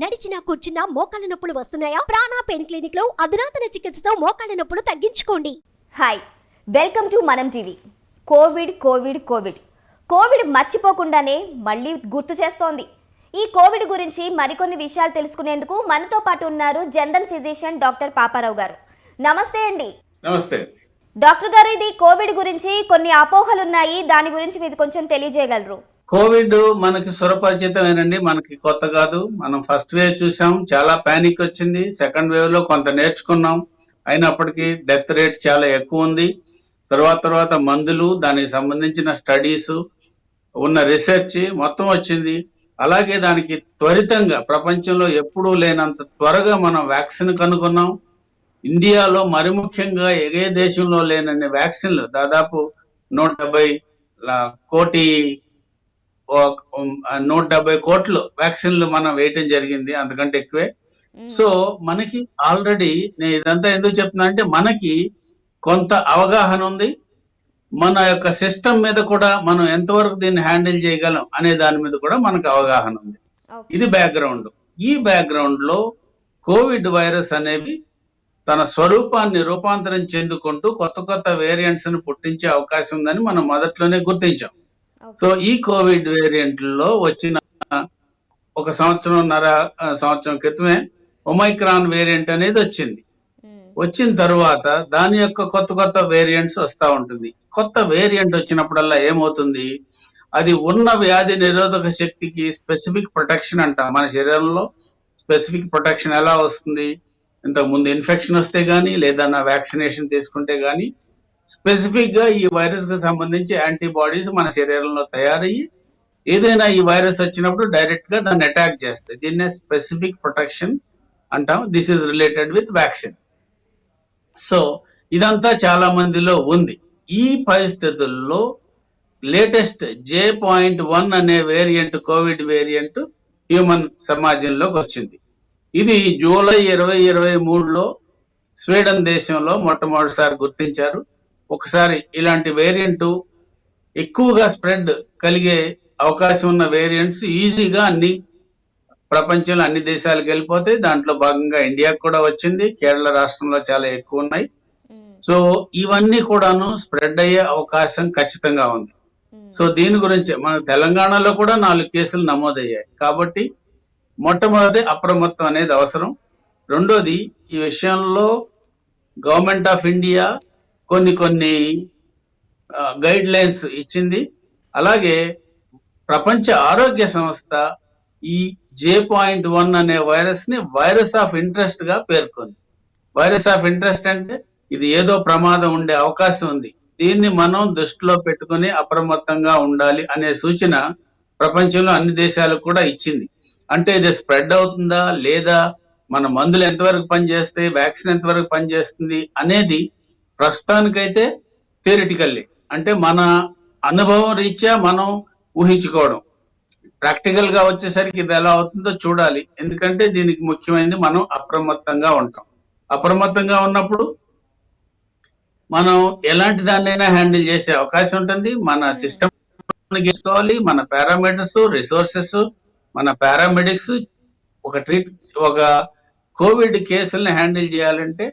నడిచినా కూర్చున్నా మోకాళ్ళ నొప్పులు వస్తున్నాయా? ప్రాణా పెయిన్ క్లినిక్లో అధునాతన చికిత్సతో మోకాళ్ళ నొప్పులు తగ్గించుకోండి. Hi welcome to Manam TV covid covid covid covid మర్చిపోకుండానే మళ్ళీ గుర్తు చేస్తోంది. ఈ కోవిడ్ గురించి మరికొన్ని విషయాలు తెలుసుకునేందుకు మనతో పాటు ఉన్నారు జనరల్ ఫిజిషియన్ డాక్టర్ పాపారావు గారు. నమస్తే అండి. నమస్తే. డాక్టర్ గారు ఇది కోవిడ్ గురించి కొన్ని అపోహలు ఉన్నాయి దాని గురించి మీరు కొంచెం తెలియజేయగలరు. కోవిడ్ మనకి సురపరిచితమేనండి. మనకి కొత్త కాదు. మనం ఫస్ట్ వేవ్ చూసాం. చాలా ప్యానిక్ వచ్చింది. సెకండ్ వేవ్లో కొంత నేర్చుకున్నాం. అయినప్పటికీ డెత్ రేట్ చాలా ఎక్కువ ఉంది. తర్వాత తర్వాత మందులు దానికి సంబంధించిన స్టడీస్ ఉన్న రీసెర్చ్ మొత్తం వచ్చింది. అలాగే దానికి త్వరితంగా ప్రపంచంలో ఎప్పుడూ లేనంత త్వరగా మనం వ్యాక్సిన్ కనుగొన్నాం. ఇండియాలో మరి ముఖ్యంగా ఏ దేశంలో లేనన్ని వ్యాక్సిన్లు దాదాపు నూట డెబ్బై కోటి నూట డెబ్బై కోట్లు వ్యాక్సిన్లు మనం వేయటం జరిగింది అంతకంటే ఎక్కువే. సో మనకి ఆల్రెడీ నేను ఇదంతా ఎందుకు చెప్తున్నా అంటే మనకి కొంత అవగాహన ఉంది. మన యొక్క సిస్టమ్ మీద కూడా మనం ఎంతవరకు దీన్ని హ్యాండిల్ చేయగలం అనే దాని మీద కూడా మనకు అవగాహన ఉంది. ఇది బ్యాక్గ్రౌండ్. ఈ బ్యాక్గ్రౌండ్లో కోవిడ్ వైరస్ అనేవి తన స్వరూపాన్ని రూపాంతరం చెందుకుంటూ కొత్త కొత్త వేరియంట్స్ని పుట్టించే అవకాశం ఉందని మనం మొదట్లోనే గుర్తించాం. సో ఈ కోవిడ్ వేరియంట్లో వచ్చిన ఒక సంవత్సరంన్నర సంవత్సరం క్రితమే ఒమైక్రాన్ వేరియంట్ అనేది వచ్చింది. వచ్చిన తర్వాత దాని యొక్క కొత్త కొత్త వేరియంట్స్ వస్తూ ఉంటుంది. కొత్త వేరియంట్ వచ్చినప్పుడల్లా ఏమవుతుంది? అది ఉన్న వ్యాధి నిరోధక శక్తికి స్పెసిఫిక్ ప్రొటెక్షన్ అంట. మన శరీరంలో స్పెసిఫిక్ ప్రొటెక్షన్ ఎలా వస్తుంది? ఇంతకు ముందు ఇన్ఫెక్షన్ వస్తే గానీ లేదా నా వ్యాక్సినేషన్ తీసుకుంటే గానీ స్పెసిఫిక్గా ఈ వైరస్కు సంబంధించి యాంటీబాడీస్ మన శరీరంలో తయారయ్యి ఏదైనా ఈ వైరస్ వచ్చినప్పుడు డైరెక్ట్గా దాన్ని అటాక్ చేస్తాయి. దీన్నే స్పెసిఫిక్ ప్రొటెక్షన్ అంటాం. This is related with vaccine. So ఇదంతా చాలా మందిలో ఉంది. ఈ పరిస్థితుల్లో లేటెస్ట్ జే పాయింట్ వన్ అనే వేరియంట్ కోవిడ్ వేరియంట్ హ్యూమన్ సమాజంలోకి వచ్చింది. ఇది జూలై ఇరవై ఇరవై మూడులో స్వీడన్ దేశంలో మొట్టమొదటిసారి గుర్తించారు. ఒకసారి ఇలాంటి వేరియంట్ ఎక్కువగా స్ప్రెడ్ కలిగే అవకాశం ఉన్న వేరియంట్స్ ఈజీగా అన్ని ప్రపంచంలో అన్ని దేశాలకు వెళ్ళిపోతాయి దాంట్లో భాగంగా ఇండియాకు కూడా వచ్చింది కేరళ రాష్ట్రంలో చాలా ఎక్కువ ఉన్నాయి. సో ఇవన్నీ కూడాను స్ప్రెడ్ అయ్యే అవకాశం ఖచ్చితంగా ఉంది. సో దీని గురించి మన తెలంగాణలో కూడా నాలుగు కేసులు నమోదయ్యాయి. కాబట్టి మొట్టమొదటి అప్రమత్తం అనేది అవసరం. రెండోది ఈ విషయంలో గవర్నమెంట్ ఆఫ్ ఇండియా కొన్ని కొన్ని గైడ్ లైన్స్ ఇచ్చింది. అలాగే ప్రపంచ ఆరోగ్య సంస్థ ఈ జే పాయింట్ వన్ అనే వైరస్ని వైరస్ ఆఫ్ ఇంట్రెస్ట్గా పేర్కొంది. వైరస్ ఆఫ్ ఇంట్రెస్ట్ అంటే ఇది ఏదో ప్రమాదం ఉండే అవకాశం ఉంది. దీన్ని మనం దృష్టిలో పెట్టుకుని అప్రమత్తంగా ఉండాలి అనే సూచన ప్రపంచంలో అన్ని దేశాలకు కూడా ఇచ్చింది. అంటే ఇది స్ప్రెడ్ అవుతుందా లేదా మన మందులు ఎంతవరకు పనిచేస్తాయి వ్యాక్సిన్ ఎంతవరకు పనిచేస్తుంది అనేది ప్రస్తుతానికైతే థియరిటికల్లీ అంటే మన అనుభవం రీత్యా మనం ఊహించుకోవడం. ప్రాక్టికల్గా వచ్చేసరికి ఇది ఎలా అవుతుందో చూడాలి. ఎందుకంటే దీనికి ముఖ్యమైనది మనం అప్రమత్తంగా ఉంటాం. అప్రమత్తంగా ఉన్నప్పుడు మనం ఎలాంటి దాన్నైనా హ్యాండిల్ చేసే అవకాశం ఉంటుంది. మన సిస్టమ్ గీసుకోవాలి. మన పారామీటర్స్ రిసోర్సెస్ మన పారామెడిక్స్ ఒక ట్రీట్ ఒక కోవిడ్ కేసుల్ని హ్యాండిల్ చేయాలంటే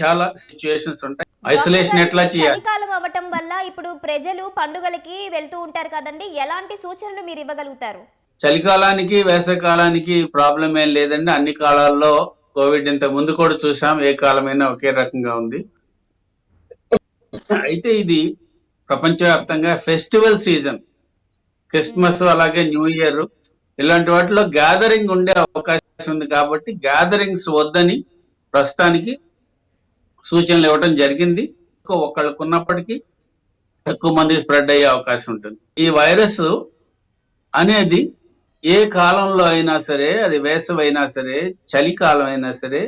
చాలా సిచ్యుయేషన్స్ ఉంటాయి. ఐసోలేషన్ ఎట్లా చేయాలి? చలికాలం అవ్వటం వల్ల ఇప్పుడు ప్రజలు పండుగలకి వెళ్తూ ఉంటారు కదండి. ఎలాంటి సూచనలు మీరు ఇవ్వగలుగుతారు? చలికాలానికి వేసవికాలానికి ప్రాబ్లం ఏం లేదండి. అన్ని కాలాల్లో కోవిడ్ ఇంత ముందు కూడా చూసాం. ఏ కాలమైనా ఒకే రకంగా ఉంది. అయితే ఇది ప్రపంచవ్యాప్తంగా ఫెస్టివల్ సీజన్ క్రిస్మస్ అలాగే న్యూ ఇయర్ ఇలాంటి వాటిలో గ్యాదరింగ్ ఉండే అవకాశం ఉంది కాబట్టి గ్యాదరింగ్స్ వద్దని ప్రస్తుతానికి సూచనలు ఇవ్వడం జరిగింది. ఒకళ్ళకు ఉన్నప్పటికీ ఎక్కువ మంది స్ప్రెడ్ అయ్యే అవకాశం ఉంటుంది. ఈ వైరస్ అనేది ఏ కాలంలో అయినా సరే అది వేసవి అయినా సరే చలికాలం అయినా సరే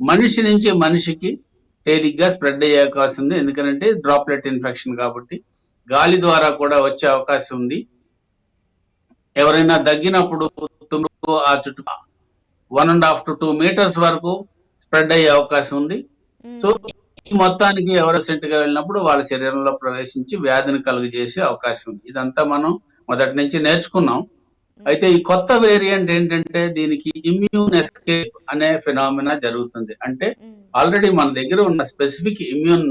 మనిషి నుంచి మనిషికి తేలిగ్గా స్ప్రెడ్ అయ్యే అవకాశం ఉంది. ఎందుకంటే డ్రాప్లెట్ ఇన్ఫెక్షన్ కాబట్టి గాలి ద్వారా కూడా వచ్చే అవకాశం ఉంది. ఎవరైనా దగ్గినప్పుడు తుమ్ము ఆ చుట్టూ one and half to two metres వరకు స్ప్రెడ్ అయ్యే అవకాశం ఉంది. సో ఈ మొత్తానికి ఎవరెసెంట్గా వెళ్ళినప్పుడు వాళ్ళ శరీరంలో ప్రవేశించి వ్యాధిని కలుగజేసే అవకాశం ఉంది. ఇదంతా మనం మొదటి నుంచి నేర్చుకున్నాం. అయితే ఈ కొత్త వేరియంట్ ఏంటంటే దీనికి ఇమ్యూన్ ఎస్కేప్ అనే ఫినామినా జరుగుతుంది. అంటే ఆల్రెడీ మన దగ్గర ఉన్న స్పెసిఫిక్ ఇమ్యూన్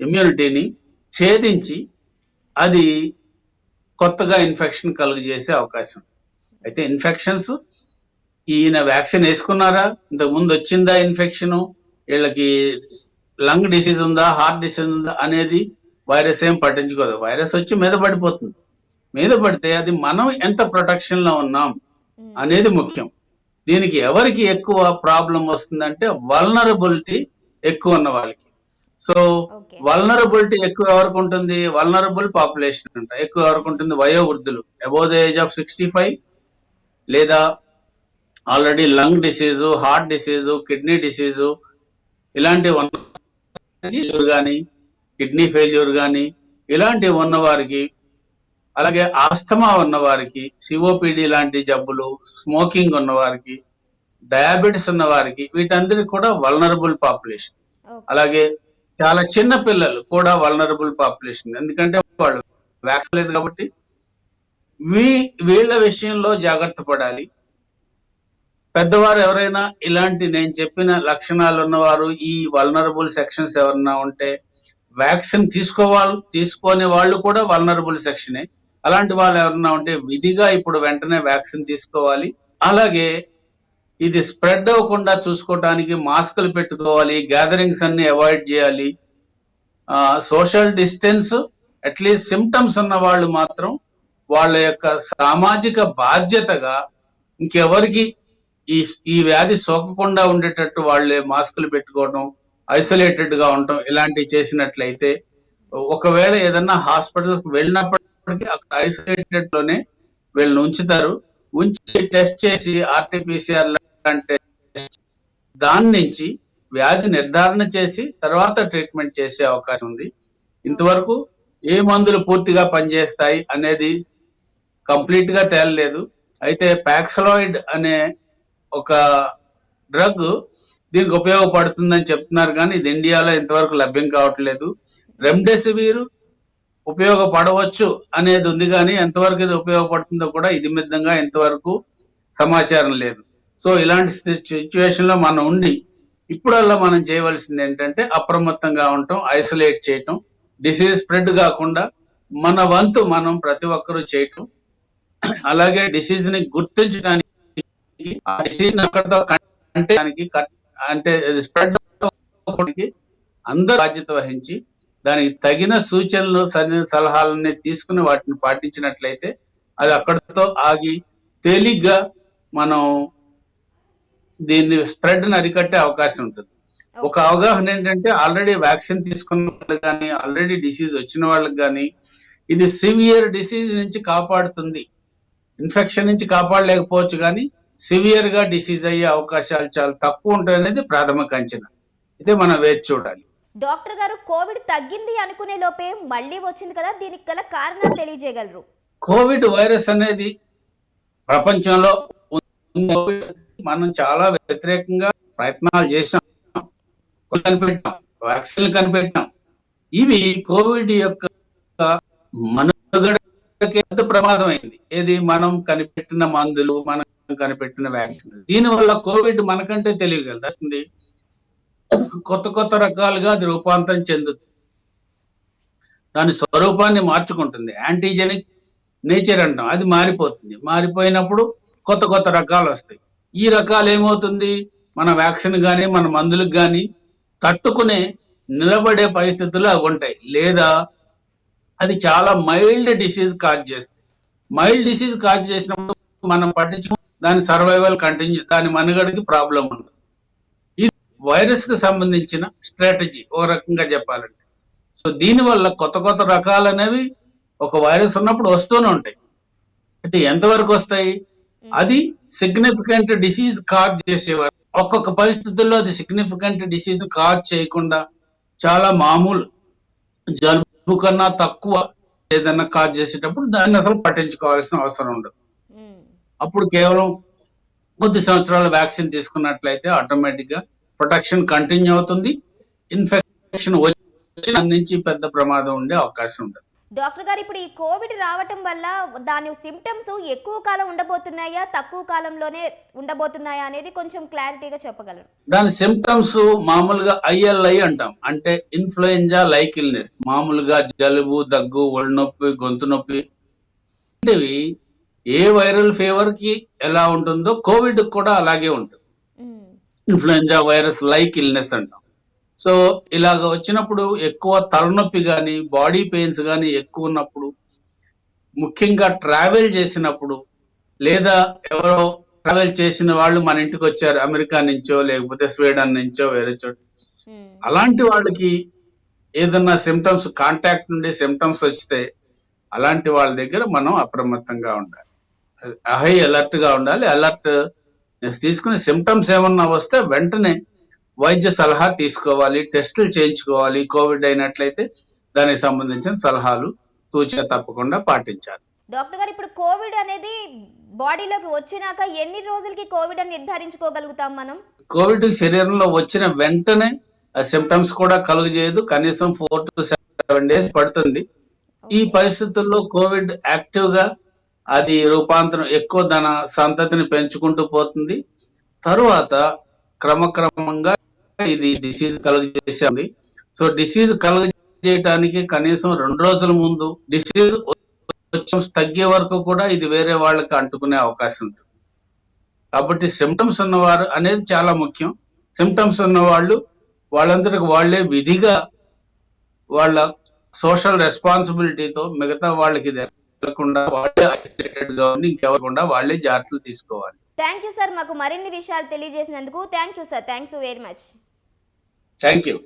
ఇమ్యూనిటీని ఛేదించి అది కొత్తగా ఇన్ఫెక్షన్ కలుగజేసే అవకాశం. అయితే ఇన్ఫెక్షన్స్ ఈయన వ్యాక్సిన్ వేసుకున్నారా? ఇంతకు ముందు వచ్చిందా ఇన్ఫెక్షన్? వీళ్ళకి లంగ్ డిసీజ్ ఉందా హార్ట్ డిసీజ్ ఉందా అనేది వైరస్ ఏం పట్టించుకోదు. వైరస్ వచ్చి మీద పడిపోతుంది. మీద పడితే అది మనం ఎంత ప్రొటెక్షన్లో ఉన్నాం అనేది ముఖ్యం. దీనికి ఎవరికి ఎక్కువ ప్రాబ్లం వస్తుందంటే వల్నరబిలిటీ ఎక్కువ ఉన్న వాళ్ళకి. సో వల్నరబిలిటీ ఎక్కువ ఎవరికి ఉంటుంది? వల్నరబుల్ పాపులేషన్ అంట. ఎక్కువ ఎవరికి ఉంటుంది? వయోవృద్ధులు. Above the age of sixty five లేదా already lung disease heart disease kidney disease ఇలాంటివి ఉన్న కానీ కిడ్నీ ఫెయిల్యూర్ కానీ ఇలాంటివి ఉన్న వారికి అలాగే ఆస్తమా ఉన్న వారికి సిఓపిడి లాంటి జబ్బులు స్మోకింగ్ ఉన్న వారికి డయాబెటిస్ ఉన్న వారికి వీటందరికి కూడా వల్నరబుల్ పాపులేషన్ అలాగే చాలా చిన్న పిల్లలు కూడా వల్నరబుల్ పాపులేషన్ ఎందుకంటే వాళ్ళు వ్యాక్సిన్ లేదు కాబట్టి వీ వీళ్ళ విషయంలో జాగ్రత్త పడాలి. పెద్దవారు ఎవరైనా ఇలాంటి నేను చెప్పిన లక్షణాలు ఉన్నవారు ఈ వల్నరబుల్ సెక్షన్స్ ఎవరైనా ఉంటే వ్యాక్సిన్ తీసుకోవాలి తీసుకునే వాళ్ళు కూడా వల్నరబుల్ సెక్షనే అలాంటి వాళ్ళు ఎవరైనా ఉంటే విధిగా ఇప్పుడు వెంటనే వ్యాక్సిన్ తీసుకోవాలి. అలాగే ఇది స్ప్రెడ్ అవ్వకుండా చూసుకోవటానికి మాస్కులు పెట్టుకోవాలి గ్యాదరింగ్స్ అన్ని అవాయిడ్ చేయాలి. సోషల్ డిస్టెన్స్ అట్లీస్ట్ సిమ్టమ్స్ ఉన్న వాళ్ళు మాత్రం వాళ్ళ యొక్క సామాజిక బాధ్యతగా ఇంకెవరికి ఈ ఈ వ్యాధి సోకకుండా ఉండేటట్టు వాళ్ళే మాస్కులు పెట్టుకోవడం ఐసోలేటెడ్గా ఉండటం ఇలాంటివి చేసినట్లయితే ఒకవేళ ఏదన్నా హాస్పిటల్కి వెళ్ళినప్పటికీ అక్కడ ఐసోలేటెడ్లోనే వీళ్ళని ఉంచుతారు. ఉంచి టెస్ట్ చేసి ఆర్టీపీసీఆర్ లాంటి దాని నుంచి వ్యాధి నిర్ధారణ చేసి తర్వాత ట్రీట్మెంట్ చేసే అవకాశం ఉంది. ఇంతవరకు ఏ మందులు పూర్తిగా పనిచేస్తాయి అనేది కంప్లీట్గా తేలలేదు. అయితే పాక్సలాయిడ్ అనే ఒక డ్రగ్ దీనికి ఉపయోగపడుతుందని చెప్తున్నారు కానీ ఇది ఇండియాలో ఇంతవరకు లభ్యం కావట్లేదు. రెమ్డెసివిర్ ఉపయోగపడవచ్చు అనేది ఉంది కానీ ఎంతవరకు ఇది ఉపయోగపడుతుందో కూడా ఇది మిద్దంగా ఇంతవరకు సమాచారం లేదు. సో ఇలాంటి సిచ్యువేషన్లో మనం ఉండి ఇప్పుడల్లా మనం చేయవలసింది ఏంటంటే అప్రమత్తంగా ఉండటం ఐసోలేట్ చేయటం డిసీజ్ స్ప్రెడ్ కాకుండా మన వంతు మనం ప్రతి ఒక్కరూ చేయటం. అలాగే డిసీజ్ని గుర్తించడానికి ఆ డిసీజ్ అక్కడితో అంటే దానికి అంటే స్ప్రెడ్ అందరూ బాధ్యత వహించి దానికి తగిన సూచనలు సరైన సలహాలన్నీ తీసుకుని వాటిని పాటించినట్లయితే అది అక్కడితో ఆగి తేలిగ్గా మనం దీన్ని స్ప్రెడ్ని అరికట్టే అవకాశం ఉంటుంది. ఒక అవగాహన ఏంటంటే ఆల్రెడీ వ్యాక్సిన్ తీసుకున్న వాళ్ళకి కానీ ఆల్రెడీ డిసీజ్ వచ్చిన వాళ్ళకి కానీ ఇది సివియర్ డిసీజ్ నుంచి కాపాడుతుంది. ఇన్ఫెక్షన్ నుంచి కాపాడలేకపోవచ్చు కానీ సివియర్గా డిసీజ్ అయ్యే అవకాశాలు చాలా తక్కువ ఉంటాయి అనేది ప్రాథమిక అంచనా. ఇదే మనం వేచి చూడాలి. డాక్టర్ గారు కోవిడ్ తగ్గింది అనుకునే లోపే మళ్ళీ వచ్చింది కదా దీనికి గల కారణాలు తెలియజేయగలరు. కోవిడ్ వైరస్ అనేది ప్రపంచంలో. మనం చాలా వ్యతిరేకంగా ప్రయత్నాలు చేశాం. కనిపెట్టాం వ్యాక్సిన్లు కనిపెట్టాం. ఇవి కోవిడ్ యొక్క ప్రమాదం అయింది ఏది మనం కనిపెట్టిన మందులు మనం కనిపెట్టిన వ్యాక్సిన్ దీనివల్ల కోవిడ్ మనకంటే తెలియగలదు కొత్త కొత్త రకాలుగా అది రూపాంతరం చెందుతుంది. దాని స్వరూపాన్ని మార్చుకుంటుంది. యాంటీజెనిక్ నేచర్ అంటాం. అది మారిపోతుంది. మారిపోయినప్పుడు కొత్త కొత్త రకాలు వస్తాయి. ఈ రకాలు ఏమవుతుంది? మన వ్యాక్సిన్ కానీ మన మందులకు కానీ తట్టుకునే నిలబడే పరిస్థితులు అవి ఉంటాయి. లేదా అది చాలా మైల్డ్ డిసీజ్ కాజ్ చేస్తుంది మైల్డ్ డిసీజ్ కాజ్ చేసినప్పుడు మనం పట్టించు దాని సర్వైవల్ కంటిన్యూ దాని మనుగడకి ప్రాబ్లం ఉండదు. ఇది వైరస్కి సంబంధించిన స్ట్రాటజీ ఓ రకంగా చెప్పాలంటే. సో దీని వల్ల కొత్త కొత్త రకాలు అనేవి ఒక వైరస్ ఉన్నప్పుడు వస్తూనే ఉంటాయి. అయితే ఎంతవరకు వస్తాయి? అది సిగ్నిఫికెంట్ డిసీజ్ కాజ్ చేసేవారు ఒక్కొక్క పరిస్థితుల్లో అది సిగ్నిఫికెంట్ డిసీజ్ కాజ్ చేయకుండా చాలా మామూలు జలుబు కన్నా తక్కువ ఏదన్నా కాజ్ చేసేటప్పుడు దాన్ని అసలు పట్టించుకోవాల్సిన అవసరం ఉండదు. అప్పుడు కేవలం కొద్ది సంవత్సరాల వ్యాక్సిన్ తీసుకున్నట్లయితే ఆటోమేటిక్గా ప్రొటెక్షన్ కంటిన్యూ అవుతుంది. ఇన్ఫెక్షన్ వచ్చి పెద్ద ప్రమాదం ఉండే అవకాశం ఉండదు డాక్టర్ గారు ఇప్పుడు ఈ కోవిడ్ రావటం వల్ల దాని సిమ్టమ్స్ ఎక్కువ కాలం ఉండబోతున్నాయా తక్కువ కాలంలోనే ఉండబోతున్నాయా అనేది కొంచెం క్లారిటీగా చెప్పగలరు. దాని సిమ్టమ్స్ మామూలుగా ఐఎల్ఐ అంటాం. అంటే ఇన్ఫ్లుయెంజా లైక్ ఇల్నెస్ మామూలుగా జలుబు దగ్గు ఒళ్ళు నొప్పి గొంతు నొప్పి. ఇవి ఏ వైరల్ ఫీవర్కి ఎలా ఉంటుందో కోవిడ్ కూడా అలాగే ఉంటుంది. ఇన్ఫ్లుయెంజా వైరస్ లైక్ ఇల్నెస్ అంటాం. సో ఇలాగ వచ్చినప్పుడు ఎక్కువ తలనొప్పి కానీ బాడీ పెయిన్స్ కానీ ఎక్కువ ఉన్నప్పుడు ముఖ్యంగా ట్రావెల్ చేసినప్పుడు లేదా ఎవరో ట్రావెల్ చేసిన వాళ్ళు మన ఇంటికి వచ్చారు అమెరికా నుంచో లేకపోతే స్వీడన్ నుంచో వేరే చోట. అలాంటి వాళ్ళకి ఏదన్నా సిమ్టమ్స్ కాంటాక్ట్ నుండి సిమ్టమ్స్ వస్తే అలాంటి వాళ్ళ దగ్గర మనం అప్రమత్తంగా ఉండాలి. హై అలర్ట్గా ఉండాలి. అలర్ట్ తీసుకుని సిమ్టమ్స్ ఏమన్నా వస్తే వెంటనే వైద్య సలహా తీసుకోవాలి. టెస్టులు చేయించుకోవాలి. కోవిడ్ అయినట్లయితే దానికి సంబంధించిన సలహాలు తూచా తప్పకుండా పాటించాలి. డాక్టర్ గారు ఇప్పుడు కోవిడ్ అనేది బాడీలోకి వచ్చినాక ఎన్ని రోజులకి కోవిడ్ అని నిర్ధారించుకోగలుగుతాం మనం? కోవిడ్ శరీరంలో వచ్చిన వెంటనే సిమ్టమ్స్ కూడా కలుగజేయదు. కనీసం ఫోర్ టు సెవెన్ డేస్ పడుతుంది. ఈ పరిస్థితుల్లో కోవిడ్ యాక్టివ్గా అది రూపాంతరం ఎక్కువ ధన సంతతిని పెంచుకుంటూ పోతుంది. తరువాత క్రమక్రమంగా ఇది డిసీజ్ కలుగజేసేది సో డిసీజ్ కలుగజేయటానికి కనీసం రెండు రోజుల ముందు డిసీజ్ కొంచెం తగ్గే వరకు కూడా ఇది వేరే వాళ్ళకి అంటుకునే అవకాశం ఉంది కాబట్టి సిమ్టమ్స్ ఉన్నవారు అనేది చాలా ముఖ్యం. సిమ్టమ్స్ ఉన్నవాళ్ళు వాళ్ళందరికి వాళ్ళే విధిగా వాళ్ళ సోషల్ రెస్పాన్సిబిలిటీతో మిగతా వాళ్ళకి ఇది వెళ్ళకుండా వాళ్ళే ఐసోలేటెడ్గా ఉండి ఇంకెవరకుండా వాళ్ళే జాగ్రత్తలు తీసుకోవాలి. థ్యాంక్ యూ సార్ మాకు మరిన్ని విషయాలు తెలియజేసినందుకు thank you sir thanks very much thank you